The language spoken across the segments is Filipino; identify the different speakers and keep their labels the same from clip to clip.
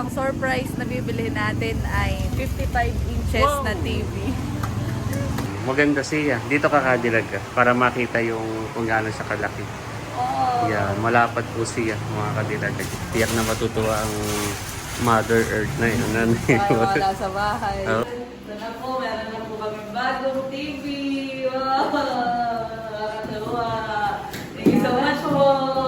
Speaker 1: ang surprise na bibili natin ay 55 inches
Speaker 2: Wow.
Speaker 1: na TV.
Speaker 2: Maganda siya. Dito ka kadilag ka para makita yung kung gaano siya kalaki.
Speaker 1: Oh.
Speaker 2: Yan, malapad po siya mga kadilag. Tiyak na matutuwa ang Mother Earth na yun. Ano
Speaker 1: Ay, wala sa bahay.
Speaker 2: Oh.
Speaker 1: Ito na po, meron na po kami bagong TV. Wow! Nakakatuwa. Thank you so much po.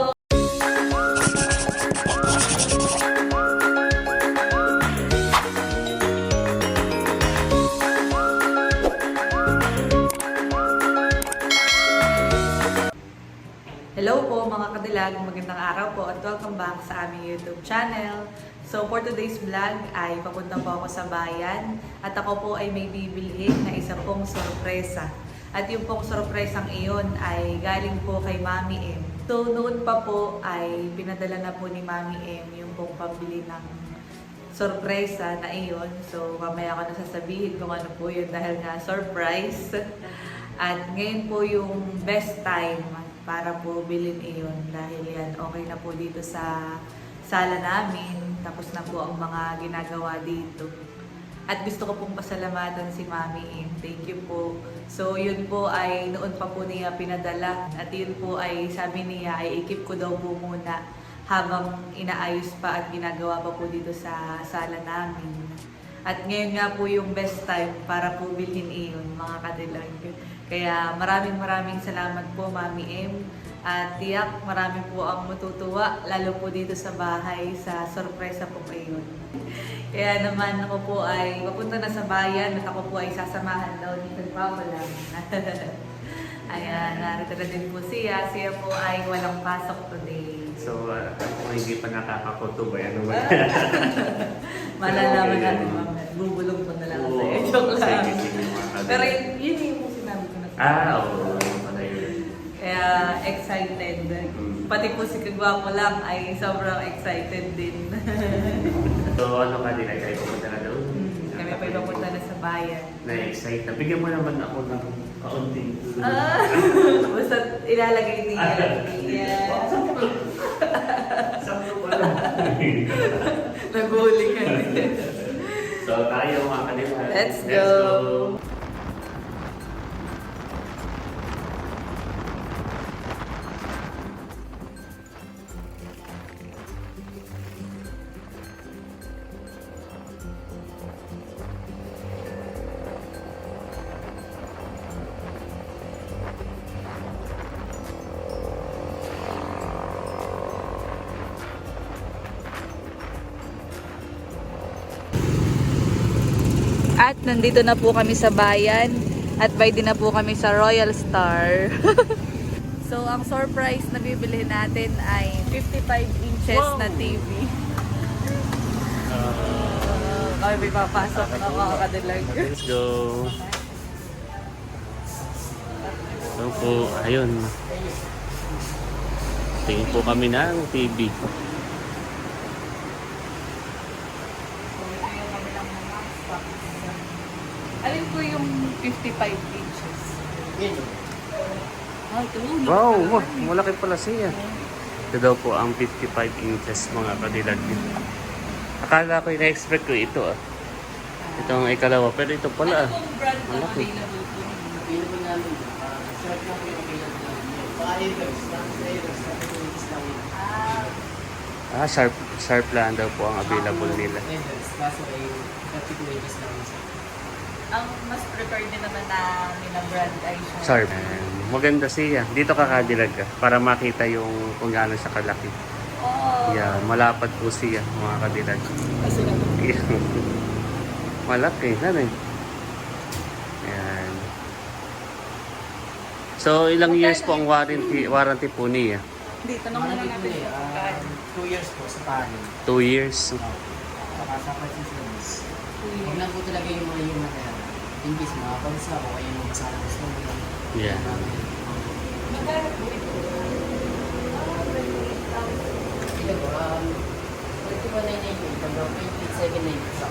Speaker 1: Po at welcome back sa aming YouTube channel. So for today's vlog ay papunta po ako sa bayan at ako po ay may bibilhin na isa pong sorpresa. At yung pong sorpresang iyon ay galing po kay Mami M. So noon pa po ay pinadala na po ni Mami M yung pong pambili ng sorpresa na iyon. So mamaya ko na sasabihin kung ano po yun dahil nga surprise. At ngayon po yung best time para po bilhin iyon dahil yan okay na po dito sa sala namin. Tapos na po ang mga ginagawa dito. At gusto ko pong pasalamatan si Mami. Thank you po. So yun po ay noon pa po niya pinadala. At yun po ay sabi niya ay ikip ko daw po muna habang inaayos pa at ginagawa pa po dito sa sala namin. At ngayon nga po yung best time para po bilhin iyon, mga kadilag. Kaya maraming maraming salamat po, Mami M. At tiyak, marami po ang matutuwa, lalo po dito sa bahay, sa sorpresa po ngayon. Kaya naman ako po ay papunta na sa bayan at ako po ay sasamahan daw ni Nagpapalang. Ayan, narito na din po siya. Siya po ay walang pasok today.
Speaker 2: So, uh, kung hindi pa nakakakutubo, ano ba?
Speaker 1: Malalaman natin mamaya. Bubulong ko na lang
Speaker 2: Oo.
Speaker 1: Joke lang. Pero yun yun yung sinabi ko na sa
Speaker 2: Ah, oo. Pala yun.
Speaker 1: Kaya excited. Pati po si Kagwapo lang ay sobrang excited din.
Speaker 2: So, ano kadilag? Ay, pumunta na doon.
Speaker 1: Hmm, Kami pa ipapunta na sa bayan.
Speaker 2: Na-excite. Bigyan mo naman ako ng kaunting
Speaker 1: Ah, basta ilalagay niya. Yeah.
Speaker 2: Sakto pa lang.
Speaker 1: Naguling ka
Speaker 2: So, tayo mga kadilag.
Speaker 1: Let's go. Nandito na po kami sa bayan at by din na po kami sa Royal Star. so ang surprise na bibili natin ay 55 inches
Speaker 2: Wow.
Speaker 1: na TV. Uh, kami may papasok na mga kadilag.
Speaker 2: Let's go. So po, ayun. Tingin po kami ng TV.
Speaker 1: Alin po yung 55 inches? Ah, ito.
Speaker 2: Wow, wow, malaki pala siya. Ito daw po ang 55 inches mga kadilag. Akala ko ina-expect ko ito ah. Ito ang ikalawa, pero ito pala ah.
Speaker 1: Ano pong brand na
Speaker 2: Malaki.
Speaker 1: available po?
Speaker 3: Available namin. ah, short lang po yung available. Baka sa lang yung lang yun.
Speaker 1: Ah,
Speaker 2: Ah, sharp, sharp lang daw po ang available nila.
Speaker 3: Everest, kaso ay 32 inches lang yun.
Speaker 1: Ang mas preferred din naman na nila brand ay siya.
Speaker 2: Sharp. Um, maganda siya. Dito ka kadilag ka para makita yung kung gaano siya kalaki.
Speaker 1: Oh.
Speaker 2: Yeah, malapad po siya mga kadilag.
Speaker 1: Kasi na
Speaker 2: Malaki, ano eh. Ayan. So, ilang years po ang warranty, warranty po niya?
Speaker 1: Hindi, tanong na lang natin
Speaker 3: ah, two years po sa panin.
Speaker 2: Two years.
Speaker 3: Saka sa persistence. Huwag lang po talaga yung mga human na case mga konsa o kaya mga basa ng gusto mo.
Speaker 2: Yeah.
Speaker 1: Magkano po ito?
Speaker 3: Ito po, um, 31,998 hanggang 28,790 sa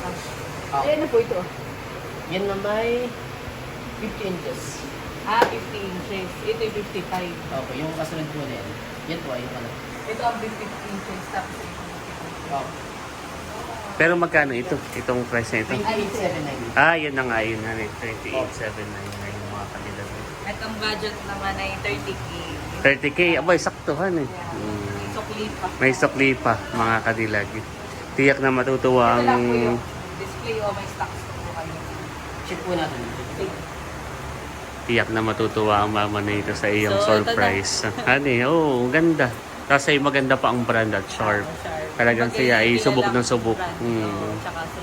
Speaker 3: cash. Ah.
Speaker 1: Eh, ano po ito?
Speaker 3: Yan na may 50 inches.
Speaker 1: Ah, 50 inches. Ito yung 55.
Speaker 3: Opo, yung kasunod po na yan. Yan po ay yung ano.
Speaker 1: Ito ang 50 inches. Tapos ito yung 55.
Speaker 3: Opo.
Speaker 2: Pero magkano ito? Itong price na ito?
Speaker 3: 28,790.
Speaker 2: Ah, yun na nga yun. Ano, 28,799 yung mga kanilang.
Speaker 1: At ang budget naman ay 30k.
Speaker 2: 30k, abay, saktuhan eh. Mm.
Speaker 1: Sukli pa.
Speaker 2: May sukli pa, mga kadilag. Tiyak na matutuwa
Speaker 1: Ito lang po
Speaker 2: ang...
Speaker 1: yung display o may stocks po kayo.
Speaker 3: Check po natin.
Speaker 2: Tiyak na matutuwa ang mama nito sa iyong
Speaker 1: So, ito
Speaker 2: surprise. Ano eh, oo, oh, ganda. Kasi maganda pa ang brand at sharp. Talagang
Speaker 1: Pag
Speaker 2: siya ay
Speaker 1: kilala
Speaker 2: subok ng subok. Mm.
Speaker 1: Tsaka sa...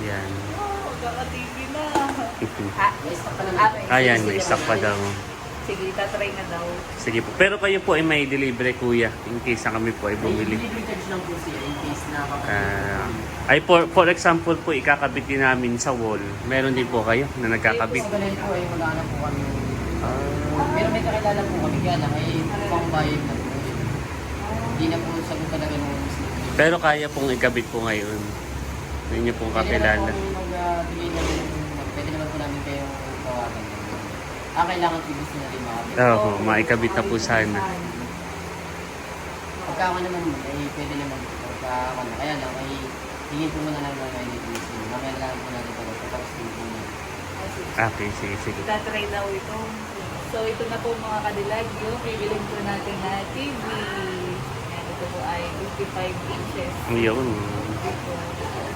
Speaker 2: Yan.
Speaker 1: Oh, kaka-TV na. Ah,
Speaker 3: May stock pa
Speaker 1: ah,
Speaker 3: naman.
Speaker 2: Ayan,
Speaker 1: sige,
Speaker 2: may
Speaker 1: sige.
Speaker 2: stock pa daw.
Speaker 1: Sige, tatry na daw.
Speaker 2: Sige po. Pero kayo po ay may delivery kuya. In case na kami po ay
Speaker 3: May
Speaker 2: bumili.
Speaker 3: delivery charge lang po siya in case na
Speaker 2: Ah, ay for, for example po, ikakabit din namin sa wall. Meron din po kayo na nagkakabit.
Speaker 3: Sa ganun po ay maghanap po kami.
Speaker 2: Ah,
Speaker 3: Pero may kakilala po kami kaya lang ay pang bayad na po. Hindi na po sagot talaga ng Muslim.
Speaker 2: Pero kaya pong ikabit po ngayon. Hindi niyo pong
Speaker 3: Pwede naman
Speaker 2: kakilala.
Speaker 3: magbigay ng pwede naman po namin kayong tawagan. Ah, kailangan tibis na rin makabit.
Speaker 2: Oo, maikabit na po sana.
Speaker 3: Pagka ako naman, ay pwede naman. Pagka ako na, kaya lang, ay hingin po muna namin mga kainit Muslim. Mamaya na lang po natin pag tapos din po na.
Speaker 2: Okay, sige, sige.
Speaker 1: Tatry daw ito. So, ito na po mga kadilag yung bibilin po natin na TV. Po ay 55 inches.
Speaker 2: Yun.
Speaker 1: Ito.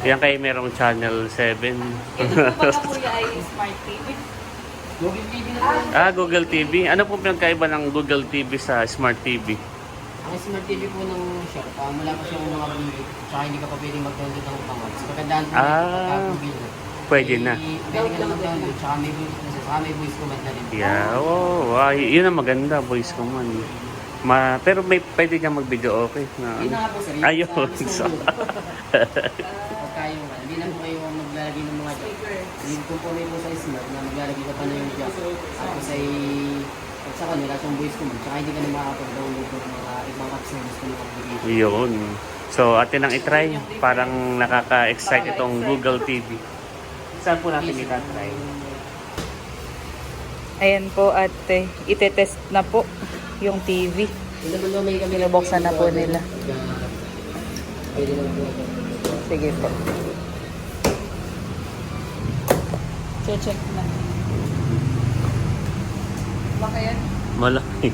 Speaker 2: Yan kayo merong channel 7.
Speaker 1: Ito po pala kuya ay smart TV.
Speaker 3: Google TV na po.
Speaker 2: ah, Google TV. Ano po pinagkaiba ng Google TV sa Smart TV?
Speaker 3: Ang smart TV po ng shop, ah, mula pa siyang mga limit, tsaka hindi ka pa pwedeng mag-download ng pangaps. Magandaan po
Speaker 2: Ah,
Speaker 3: na.
Speaker 2: Pwede na.
Speaker 3: Ay, Pwede ka na mag-download, tsaka may tsaka may voice command na rin.
Speaker 2: Yeah, oh, ay, yun ang maganda, voice command. Ma, pero may pwede ka mag-video okay na.
Speaker 3: Yun na nga po sir. yun
Speaker 2: Ayun.
Speaker 3: sa gusto
Speaker 2: So,
Speaker 3: yung ano, hindi na po kayo maglalagay ng mga jack. Hindi po po may po sa smart na maglalagay ka pa na yung jack. Tapos ay at saka wala siyang voice command. Tsaka hindi ka na makakapag-download ng mga ibang apps na gusto mo mag-video.
Speaker 2: yun. So, atin lang itry. Parang nakaka-excite itong Google TV. Saan po natin itatry?
Speaker 1: Ayan po at eh, itetest na po yung TV. Binubuksan na po nila.
Speaker 3: Pwede lang po.
Speaker 1: Sige po. Che-check na. Baka yan?
Speaker 2: Malaki.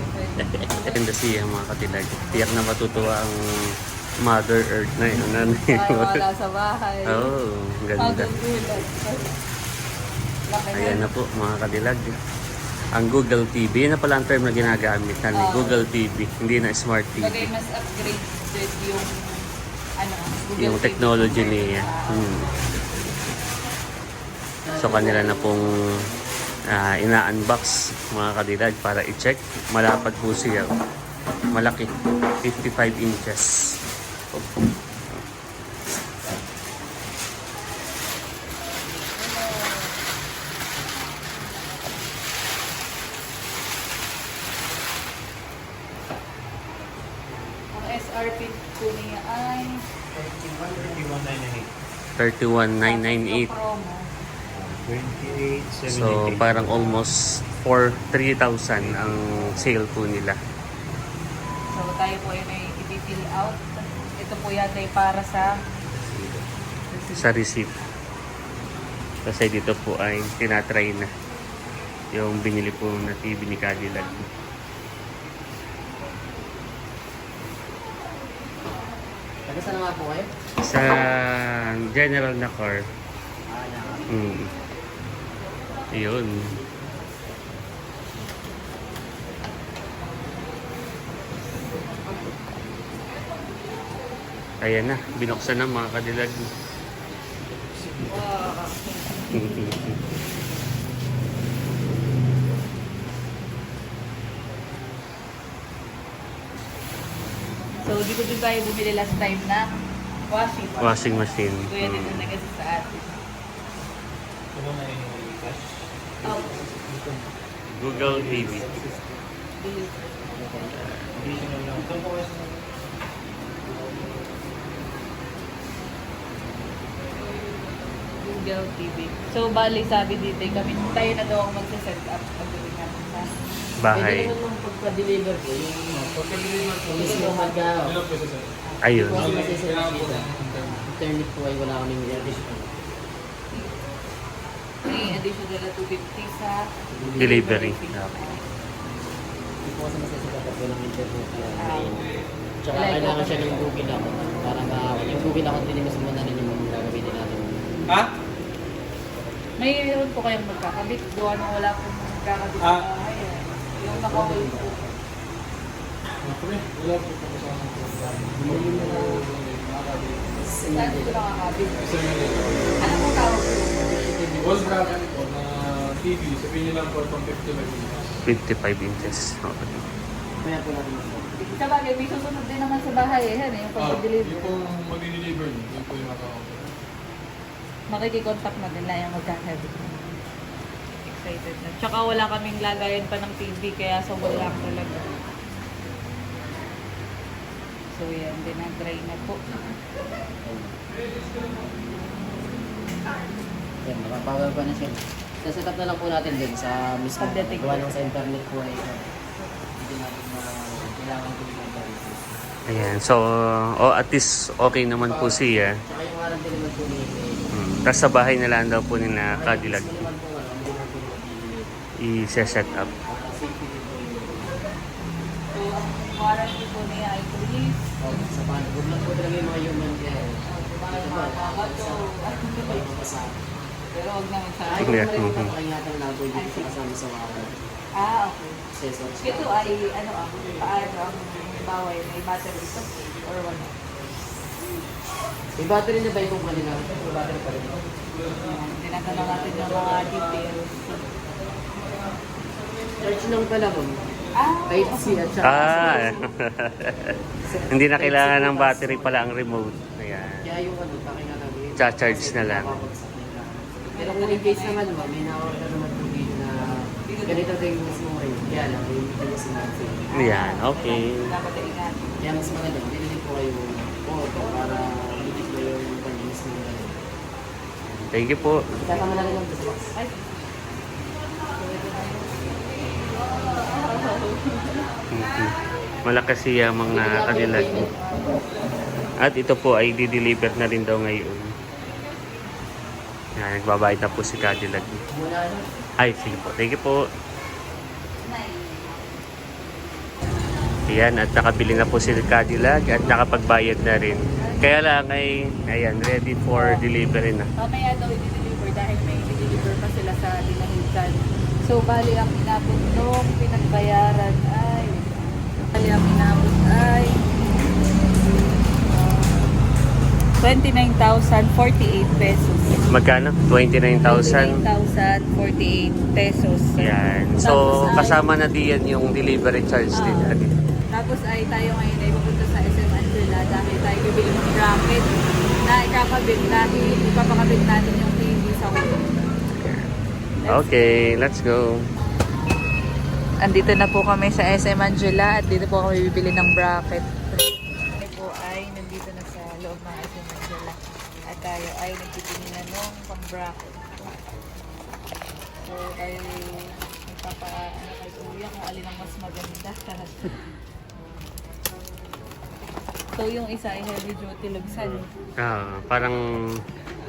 Speaker 2: Ganda siya mga katilag. Tiyak na matutuwa ang Mother Earth na yun. Ano yun?
Speaker 1: wala sa bahay.
Speaker 2: Oh, ganda. Ayan na po mga kadilag. Ang Google TV, yun na pala ang term na ginagamit na
Speaker 1: Oo.
Speaker 2: Google TV, hindi na Smart
Speaker 1: Bagay
Speaker 2: TV.
Speaker 1: mas upgraded yung ano, Google
Speaker 2: Yung
Speaker 1: TV.
Speaker 2: technology niya. Hmm. So kanila na pong ah, ina-unbox mga kadilag para i-check. Malapad po siya. Malaki. 55 inches.
Speaker 1: Ang SRP niya ay
Speaker 2: 31,998.
Speaker 1: promo.
Speaker 4: 28,
Speaker 2: So parang almost for 3,000 ang sale po nila.
Speaker 1: So tayo po ay may i-fill out. Ito po yata ay para sa
Speaker 2: sa receipt. Kasi dito po ay tinatry na yung binili po na TV ni Cadillac.
Speaker 3: Saan nga po kayo?
Speaker 2: Sa general na car.
Speaker 3: Ah, na.
Speaker 2: Mm. Yun. Ayan na, binuksan na mga kadilag.
Speaker 1: So dito din tayo bumili last time na washing.
Speaker 2: Washing machine.
Speaker 1: Kuya din
Speaker 2: Mm.
Speaker 1: ang nagasi sa atin.
Speaker 4: Ano na yung cash?
Speaker 1: Oh,
Speaker 2: Google
Speaker 4: kasi
Speaker 1: Google TV. So bali sabi dito, eh, kami tayo na daw ang magsa-set up
Speaker 3: Pwede
Speaker 2: Bahay.
Speaker 3: naman pagpa-deliver po. Yung pagpa-deliver po, mismo magka...
Speaker 4: Ano po ito sir?
Speaker 2: Ayun.
Speaker 3: Internet po ay wala kaming additional.
Speaker 1: May additional na 250 sa
Speaker 2: Delivery.
Speaker 3: Hindi po kasi walang internet.
Speaker 1: Ah.
Speaker 3: Tsaka
Speaker 1: Like
Speaker 3: kailangan
Speaker 1: ako.
Speaker 3: siya ng Google account para ma yung Google account din mas muna rin yung gagamitin natin.
Speaker 4: Ha?
Speaker 1: Mayroon po kayong magkakabit. Nung wala po magkakabit
Speaker 4: Ah.
Speaker 1: Sa Saan po nakakabit? Ano po tawag po?
Speaker 5: Wall bracket po na TV, sabihin nyo lang po itong 50 by
Speaker 2: 55 inches. Okay.
Speaker 3: Kaya po natin mas
Speaker 1: Sa bagay, may susunod din naman sa bahay eh. Yan eh, yung
Speaker 5: Ah,
Speaker 1: pag-deliver.
Speaker 5: yung pong mag-deliver nyo, yun po yung ako.
Speaker 1: Makikikontakt na din na yung magkakabit. Excited na. Tsaka wala kaming lagayan pa ng TV, kaya sa wala talaga. So yan, dinadry na po.
Speaker 3: Yan, makapower pa na siya. Sa setup na lang po natin din sa mismo.
Speaker 1: Pagdating.
Speaker 3: Gawa nung sa internet po ay hindi natin na kailangan po yung internet.
Speaker 2: Ayan. So, oh, at least okay naman po siya.
Speaker 3: Tsaka yung warranty naman po ni
Speaker 2: Hmm. Tapos sa bahay na lang daw po ni na Cadillac
Speaker 3: Mismo naman po ano, hindi naman po yung
Speaker 2: i-set up.
Speaker 1: So, ang warranty po niya ay 2 years.
Speaker 3: Sa paano. Huwag lang po talaga yung mga human care.
Speaker 1: Mga mga bato.
Speaker 3: Iba yung pasa.
Speaker 1: Pero huwag naman sa
Speaker 3: Ay, kung lang po yung kasama sa warranty.
Speaker 1: Ah, okay. Ito ay ano ang paano ang bawal may battery ito or wala.
Speaker 3: May battery na ba yung kanila? May battery pa rin.
Speaker 1: Tinatanong natin yung mga details.
Speaker 3: Charge lang pala mo.
Speaker 1: Ah,
Speaker 3: Type C at saka.
Speaker 2: Ah, hindi na kailangan ng battery pala ang remote. Ayan.
Speaker 3: Kaya yung ano, pakingatan mo yun.
Speaker 2: Cha-charge na lang.
Speaker 3: Na. Pero kung in case naman ba, may na-order naman po na ganito din yung mismo rin. Kaya lang, may hindi sinabi.
Speaker 2: Ayan, okay.
Speaker 1: dapat ingat.
Speaker 3: Kaya mas maganda, bilhin po kayo photo para hindi mo yung mismo rin.
Speaker 2: Thank you po.
Speaker 3: Tatama na rin box.
Speaker 1: Ay.
Speaker 2: Mhm. Malakas siya mga Cadillac. At ito po ay di-deliver na rin daw ngayon. Ayan, nagbabayad na po si Cadillac. Ay, sige po. Thank you po. Ayan, at nakabili na po si Cadillac at nakapagbayad na rin. Kaya lang ay, ayan, ready for delivery na.
Speaker 1: Mamaya daw i-deliver dahil may i-deliver pa sila sa dinahitan. So, bali ang inabot nung pinagbayaran ay bali ang inabot ay uh, 29,048 pesos.
Speaker 2: Magkano? 29,000.
Speaker 1: 29,048 pesos. Tapos
Speaker 2: So,
Speaker 1: ay-
Speaker 2: kasama na diyan yung delivery charge din.
Speaker 1: Ah. Tapos ay tayo ngayon ay pupunta sa SM Angela dahil tayo bibili ng bracket na ikakabit dahil ipapakabit natin yung TV sa wall.
Speaker 2: Okay, let's go.
Speaker 1: Andito na po kami sa SM Angela at dito po kami bibili ng bracket. Kami po ay nandito na sa loob ng SM Angela at tayo ay nagtitingin na nung pang bracket. So ay nagpapa ano kay Kuya kung alin ang mas maganda. so yung isa ay heavy duty lugsan.
Speaker 2: Ah, parang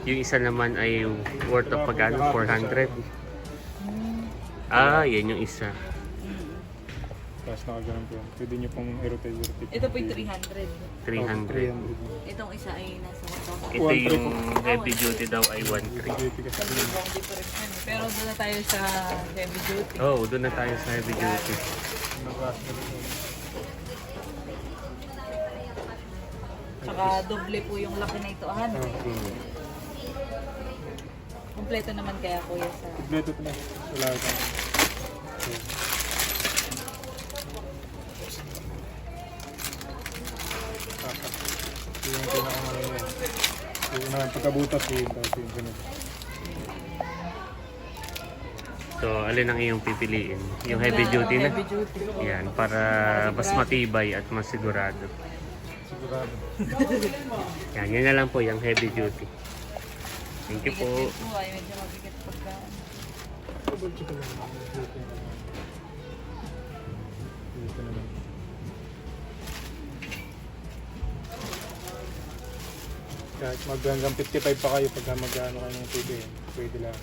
Speaker 2: yung isa naman ay worth of pagano 400. Ah, yan yung isa.
Speaker 4: Tapos nakaganon po yan. Pwede nyo pong i-rotate rotate.
Speaker 1: Ito po yung 300.
Speaker 2: 300.
Speaker 1: Itong isa ay nasa 1,000.
Speaker 2: Ito yung heavy duty daw ay 1.3.
Speaker 4: Rotate kasi
Speaker 1: Sa libong difference yun. Pero doon na tayo sa heavy duty.
Speaker 2: Oh, doon na tayo sa heavy duty.
Speaker 1: Tsaka doble po yung laki na ito. Ano?
Speaker 2: Hmm.
Speaker 1: Kompleto naman kaya kuya sa...
Speaker 4: Bluetooth na. Wala ka. Yung pinakamalala yan. Yung una, pagkabutas yun. Tapos yung ganun.
Speaker 2: So, alin ang iyong pipiliin? Yung heavy duty na?
Speaker 1: Heavy duty.
Speaker 2: Yan, para mas matibay at mas sigurado.
Speaker 4: Sigurado.
Speaker 2: Yan, yan na lang po, yung heavy duty. Thank you po.
Speaker 1: Ay medyo mabigat pagka...
Speaker 4: Double check ko lang. Kahit mag hanggang 55 pa kayo pagka mag-ano kayo ng TV, pwede lang.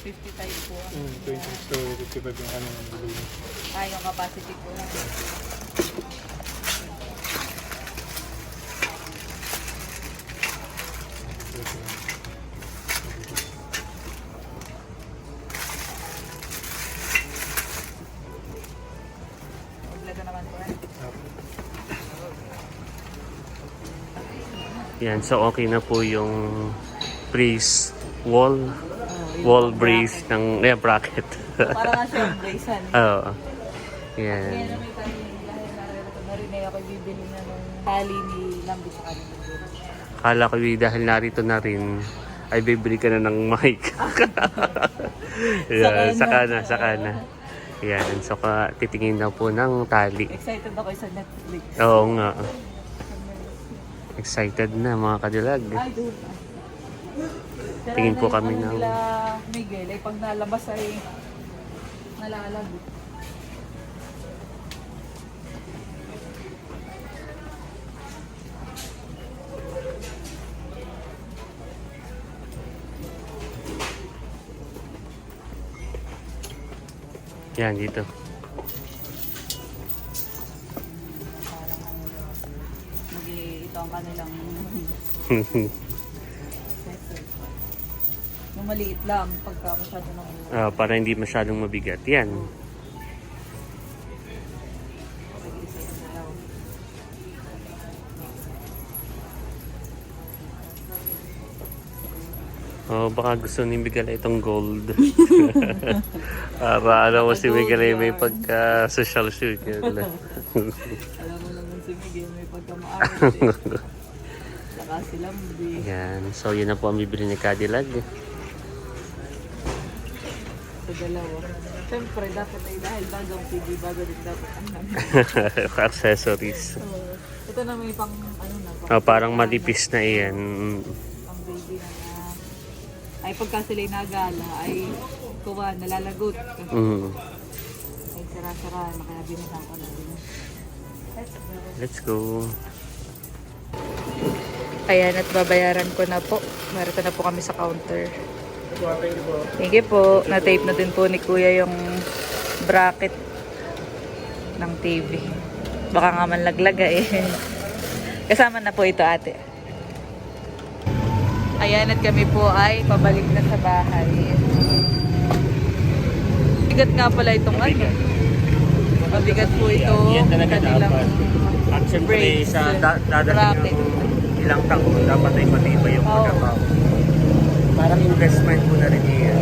Speaker 1: 55 po. ang-
Speaker 4: Mm, 20 to 55 yung ano yung bilhin.
Speaker 1: Ah, yung capacity po lang.
Speaker 2: Yan, so okay na po yung brace wall, wall brace ng yeah, bracket.
Speaker 1: Para nga siya yung brace, han.
Speaker 2: Oo.
Speaker 1: Kaya
Speaker 2: Yan.
Speaker 1: na may tayo dahil narito na rin eh ako bibili na ng tali ni Lambi sa kanila.
Speaker 2: Kala ko dahil narito na rin, ay bibili ka na ng mic. Yan, saka na, saka na. Yan, so ka, titingin na po ng tali.
Speaker 1: Excited ako sa Netflix.
Speaker 2: Oo nga. Excited na mga kadilag.
Speaker 1: Ay. Pero
Speaker 2: Tingin po kami
Speaker 1: ano
Speaker 2: ng-
Speaker 1: nila, Miguel, ay pag nalabas ay nalalago.
Speaker 2: Yan, dito.
Speaker 1: Yung maliit lang, pagka masyado ng ano.
Speaker 2: Ah, para hindi masyadong mabigat. Yan. Oh, baka gusto ni Miguel itong gold. para alam mo si Miguel ay may pagka social shoot. Yan.
Speaker 1: Alam mo naman si Miguel, may pagkamaaral eh. Saka si Lambi.
Speaker 2: Yan. So, yun na po ang bibili ni Cadillac.
Speaker 1: Sa dalawa. Siyempre, dapat ay dahil bagong TV, bago din dapat ang.
Speaker 2: Accessories.
Speaker 1: So, ito na may pang, ano na, pang,
Speaker 2: Oh, parang malipis na iyan.
Speaker 1: pang baby na na. Ay, pagka sila'y nagala, ay kuha, nalalagot.
Speaker 2: Mm.
Speaker 1: Ay, sara-sara, binisan ko na din.
Speaker 2: Let's go.
Speaker 1: Ayan, at babayaran ko na po. Narito na po kami sa counter. Thank you po. Na-tape na din po ni Kuya yung bracket ng TV. Baka nga man laglaga eh. Kasama na po ito ate. Ayan at kami po ay pabalik na sa bahay. Bigat nga pala itong ano. Mabigat po ito.
Speaker 2: Yan talaga dapat. At siyempre
Speaker 1: brakes,
Speaker 2: sa da- dadating
Speaker 1: bracket.
Speaker 2: Ng ilang taon, dapat ay matibay yung
Speaker 1: Oo.
Speaker 2: pagkakaw. Parang investment po na rin yan.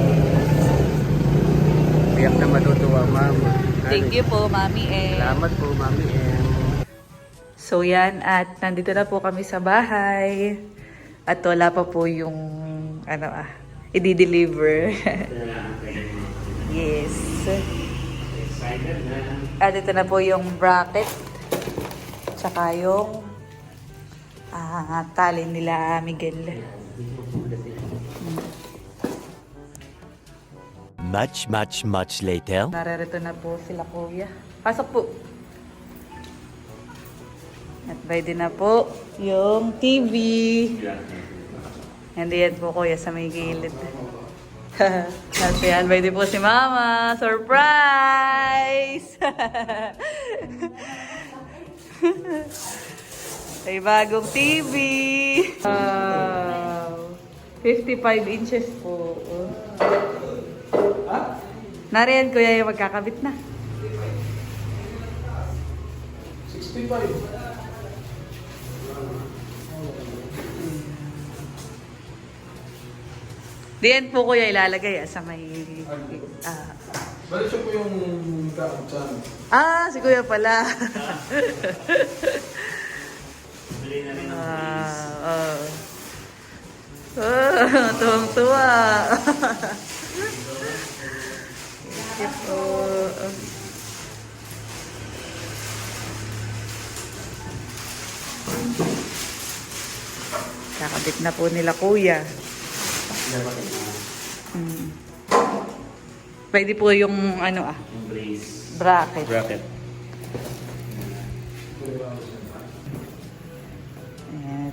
Speaker 2: Tiyak na matutuwa, ma'am.
Speaker 1: Thank you po, Mami eh.
Speaker 2: Salamat po, Mami M.
Speaker 1: So yan, at nandito na po kami sa bahay. At wala pa po yung, ano ah, i-deliver. yes. At ito na po yung bracket. Tsaka yung ah, tali nila Miguel.
Speaker 6: Much, much, much later.
Speaker 1: Nararito na po sila kuya. Pasok po. At pwede na po yung TV. And yan po kuya sa may gilid. At yan, pwede po si mama. Surprise! May bagong TV. Wow. 55 inches po. Nariyan kuya yung magkakabit na.
Speaker 5: 65.
Speaker 1: Diyan po kuya ilalagay ah, sa may... Ah,
Speaker 5: Balik siya po yung ano.
Speaker 1: ah si kuya pala.
Speaker 2: Bili na rin ng
Speaker 1: ah, oh. Oh, tuwang-tuwa. Thank you po. Kakabit na po nila kuya. Mm. Pwede po yung ano ah,
Speaker 2: Yung brace.
Speaker 1: bracket.
Speaker 2: Bracket.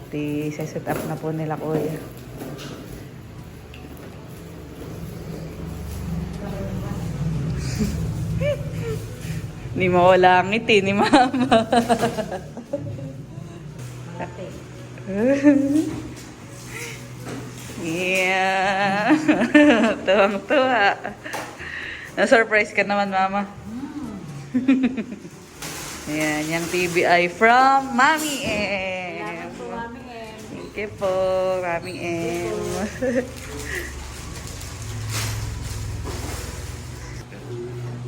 Speaker 1: Di set up na po nila kuya. ni mawala ang ngiti ni mama. yeah. Tuwang-tuwa. Na-surprise ka naman, mama. Ayan, yung TBI from Mami M. You po, Mami M.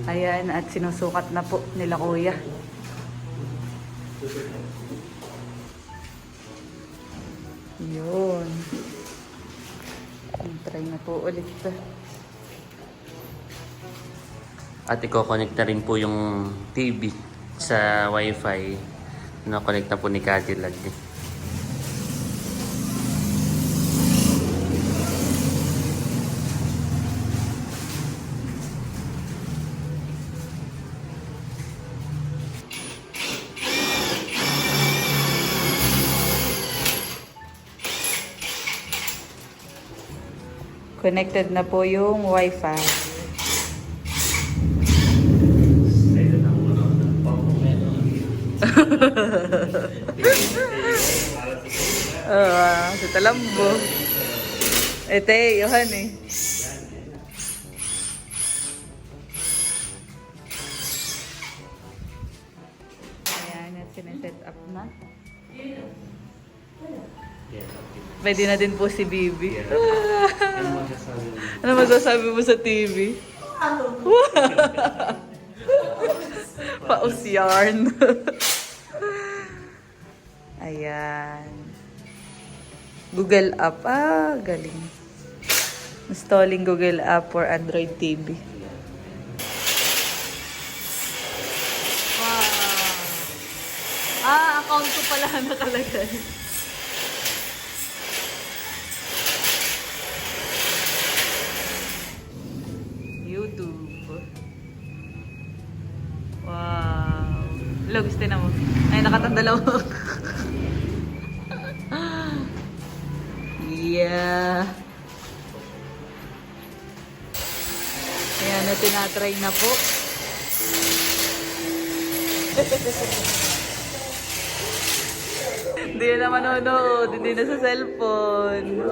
Speaker 1: Ayan, at sinusukat na po nila kuya. Yun. Try na po ulit.
Speaker 2: At i-connect na rin po yung TV sa wifi na connect na po ni Cadillac. eh.
Speaker 1: Connected na po yung wifi. Ah, sa talambo. Ete, eh. Ayan, at sineset up na. Pwede na din po si Bibi.
Speaker 2: Ano masasabi mo?
Speaker 1: Ano masasabi mo sa TV? Paus yarn. Ayan. Google app. Ah, galing. Installing Google app for Android TV. Wow. Ah, account ko pala nakalagay. YouTube. Wow. Hello, gusto na mo. Ay, nakatandalaw yeah. Ayan na, tinatry na po. Hindi na manonood, hindi na sa cellphone.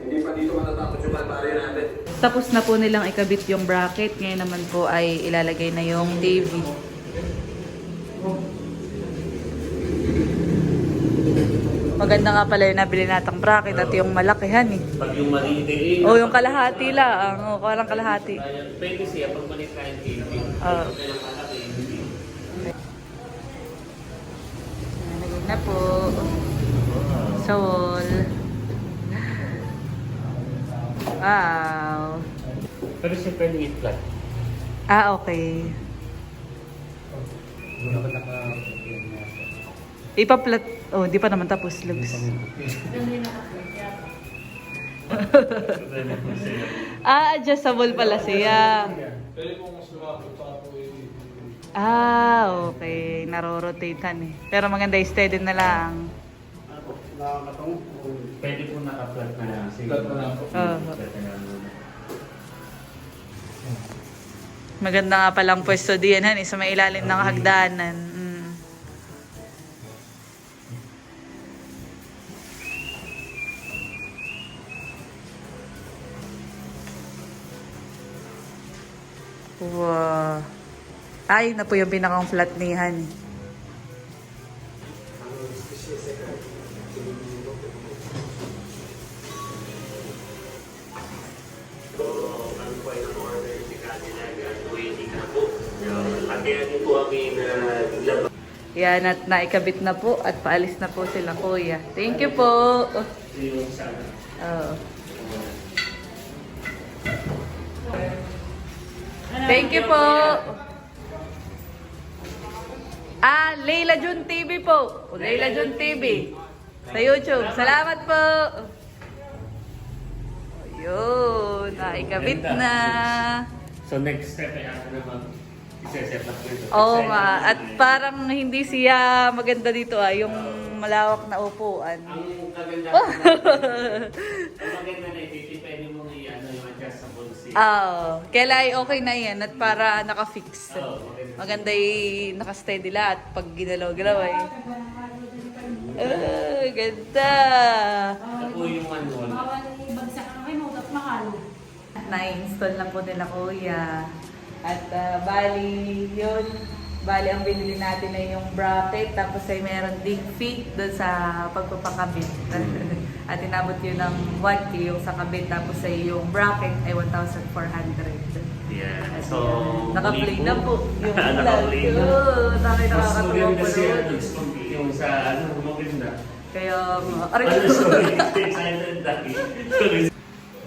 Speaker 5: Hindi pa dito matatapos yung kalbaryo natin.
Speaker 1: Tapos na po nilang ikabit yung bracket. Ngayon naman po ay ilalagay na yung TV. Maganda nga pala yung nabili natang bracket at yung malakihan eh.
Speaker 2: Pag yung maliit eh,
Speaker 1: O yung kalahati lang. O, walang kalahati.
Speaker 2: pwede siya pag maliit na yung TV.
Speaker 1: Oh. Nalagay na po. Soul. Wow.
Speaker 2: Pero siya pwede i-flat.
Speaker 1: Ah, okay. Ipaplat. Oh, di pa naman tapos, Lugs. ah, adjustable pala siya.
Speaker 5: Pwede po mas lumapot pa po eh.
Speaker 1: Ah, okay. Narorotatean eh. Pero maganda steady na lang.
Speaker 2: Pwede po naka-flat na lang. Sige.
Speaker 5: Flat na lang po.
Speaker 1: Maganda nga palang pwesto diyan, han, eh, sa may ilalim ng hagdanan. Mm. Wow. Ay, na po yung pinakang flat ni Han.
Speaker 2: Hatiyan po kami na labas.
Speaker 1: Yan, at naikabit na po at paalis na po sila, kuya. Thank you po.
Speaker 2: Yung
Speaker 1: Oh. Thank you po. Ah, Leila Jun TV po. Leila Jun TV. Sa YouTube. Salamat po. Ayun, naikabit na.
Speaker 2: So next step ay ako naman
Speaker 1: Oo nga. At parang hindi siya maganda dito ah. Yung malawak na upuan.
Speaker 2: Ang kaganda ang maganda na ito, pwede mong i-ano yung adjust sa bulsi.
Speaker 1: Oo. Kaya ay okay na yan at para naka-fix.
Speaker 2: Maganda.
Speaker 1: Yung naka-steady lahat pag ginalaw-galaw ay. Ah, ganda.
Speaker 2: Ito po yung manual.
Speaker 1: Na-install na po nila kuya. At ah, bali yun, bali ang binili natin ay yung bracket tapos ay meron ding feet doon sa pagpapakabit. At inabot yun ng 1K yung sa kabit tapos ay yung bracket ay 1,400.
Speaker 2: Yeah. So,
Speaker 1: naka-play na po yung.
Speaker 2: Naka-play na.
Speaker 1: Oo,
Speaker 2: maganda
Speaker 1: po
Speaker 2: siya
Speaker 1: doon.
Speaker 2: yung- sa ano, maganda.
Speaker 1: Kaya, aray
Speaker 2: Ano,
Speaker 1: ko.
Speaker 2: excited.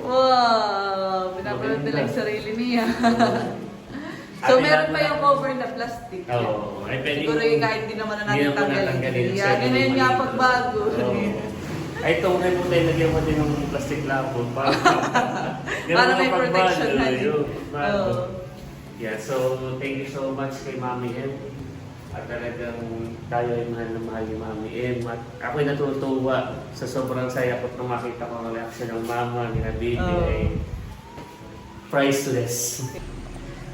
Speaker 1: Wow! Pinapanood nila yung sarili niya. So,
Speaker 2: Ate,
Speaker 1: meron
Speaker 2: bago
Speaker 1: pa
Speaker 2: na-
Speaker 1: yung cover na plastic.
Speaker 2: Oo. Ay, pwede
Speaker 1: Siguro yung kahit hindi naman na
Speaker 2: Hindi
Speaker 1: natin
Speaker 2: naman
Speaker 1: tanggalin.
Speaker 2: natanggalin.
Speaker 1: Yeah,
Speaker 2: Siya
Speaker 1: ganun
Speaker 2: naman
Speaker 1: nga
Speaker 2: yun.
Speaker 1: pagbago.
Speaker 2: Oo. Ay, itong rin po tayo lagyan mo din ng plastic lapon. Para,
Speaker 1: Para may protection na din.
Speaker 2: yun. Bago.
Speaker 1: Oo.
Speaker 2: Yeah, so thank you so much kay Mami Em. At talagang tayo ay mahal na mahal ni Mami Em. At ako'y natutuwa sa sobrang saya ko nang makita ko ang reaction ng mama ni Baby
Speaker 1: Oo.
Speaker 2: ay priceless.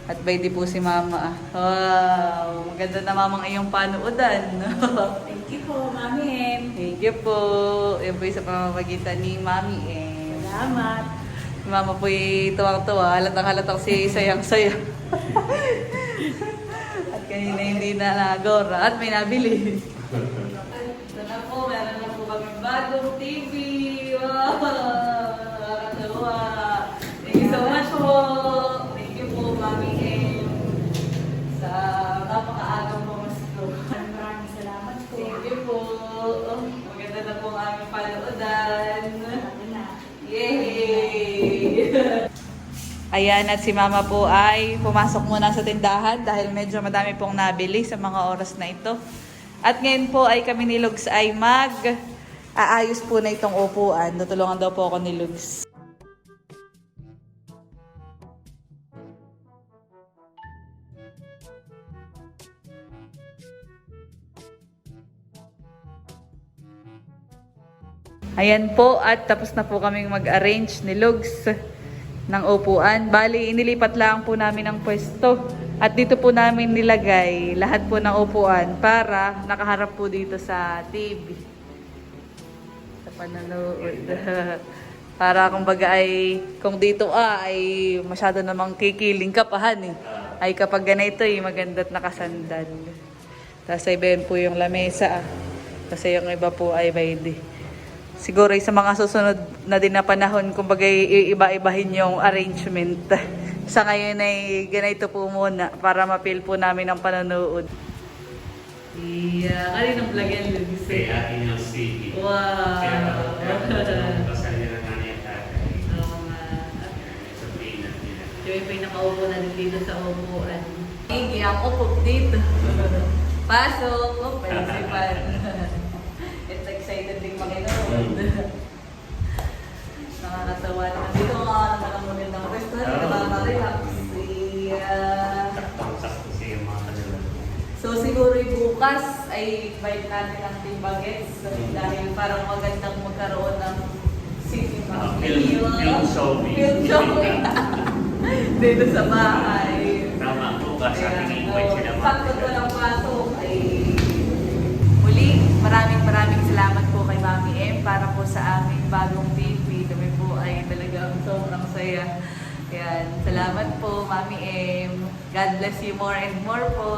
Speaker 1: At by di po si Mama. Wow! Maganda na mamang iyong panuodan.
Speaker 7: Thank you po, Mami Em.
Speaker 1: Thank you po. Yan po sa pamamagitan ni Mami eh.
Speaker 7: Salamat.
Speaker 1: Si Mama po yung tuwang-tuwa. Halatang halatang si sayang-saya. At kanina hindi na nagora at may nabili. Ito na po, meron na po kami bagong TV. Wow! Nakakatawa. Thank you so much po. Thank you po, Mami na po ang aming
Speaker 7: na.
Speaker 1: Yay! Ayan, at si Mama po ay pumasok muna sa tindahan dahil medyo madami pong nabili sa mga oras na ito. At ngayon po ay kami ni Lugs ay mag aayos po na itong upuan. Tutulungan daw po ako ni Lugs. Ayan po, at tapos na po kaming mag-arrange ni Lugs ng upuan. Bali, inilipat lang po namin ang pwesto. At dito po namin nilagay lahat po ng upuan para nakaharap po dito sa TV. Sa panonood. para kumbaga ay, kung dito ah, ay masyado namang kikiling kapahan eh. Ay kapag ganito eh, maganda't nakasandan. Tapos ay po yung lamesa ah. Kasi yung iba po ay may di. Siguro sa mga susunod na din na panahon, kumbaga iiba-ibahin yung arrangement. Sa ngayon ay ganito po muna para mapil po namin ang panonood. Yeah, kaninang vlog yan, Lugs?
Speaker 2: Kay atin yung city.
Speaker 1: Wow!
Speaker 2: Pinat nila.
Speaker 1: Yung iba yung nakaupo na din dito sa upuan. Hindi ang upo dito. Pasok! Oh, principal. It's excited din makinood. Nakakatawa naman. Dito nga naman ang magandang restaurant.
Speaker 2: Oo.
Speaker 1: Nakaka-relax. Yeah.
Speaker 2: Saktong-sakto siya yung mga kanila.
Speaker 1: So siguro bukas ay bite natin ang Team Bagets dahil parang magandang magkaroon ng cinema.
Speaker 2: Ah, film- film showing.
Speaker 1: Film showing. Dito sa bahay.
Speaker 2: Tama po ka sa ating invite sila mga
Speaker 1: Sakto ko lang pasok ay muli, maraming maraming salamat po kay Mami M para po sa aming bagong TV. Kami po ay talagang sobrang saya. Yan, salamat po Mami M. God bless you more and more po.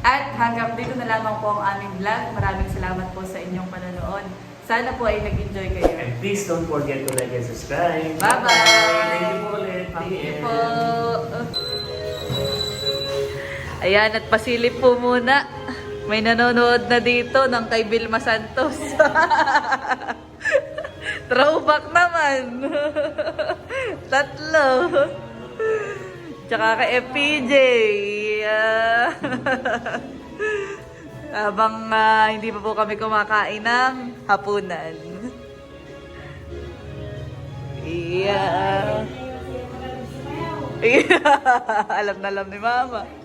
Speaker 1: At hanggang dito na lamang po ang aming vlog. Maraming salamat po sa inyong panonood. Sana po ay nag-enjoy kayo.
Speaker 2: And please don't forget to like and subscribe.
Speaker 1: Bye-bye!
Speaker 2: Thank you po ulit.
Speaker 1: Thank you
Speaker 2: Mami
Speaker 1: po. Ayan, at pasilip po muna. May nanonood na dito ng kay Vilma Santos. Throwback naman. Tatlo. Tsaka kay FPJ. Ah. Habang ah, hindi pa po kami kumakain ng hapunan. Yeah. Alam na alam ni Mama.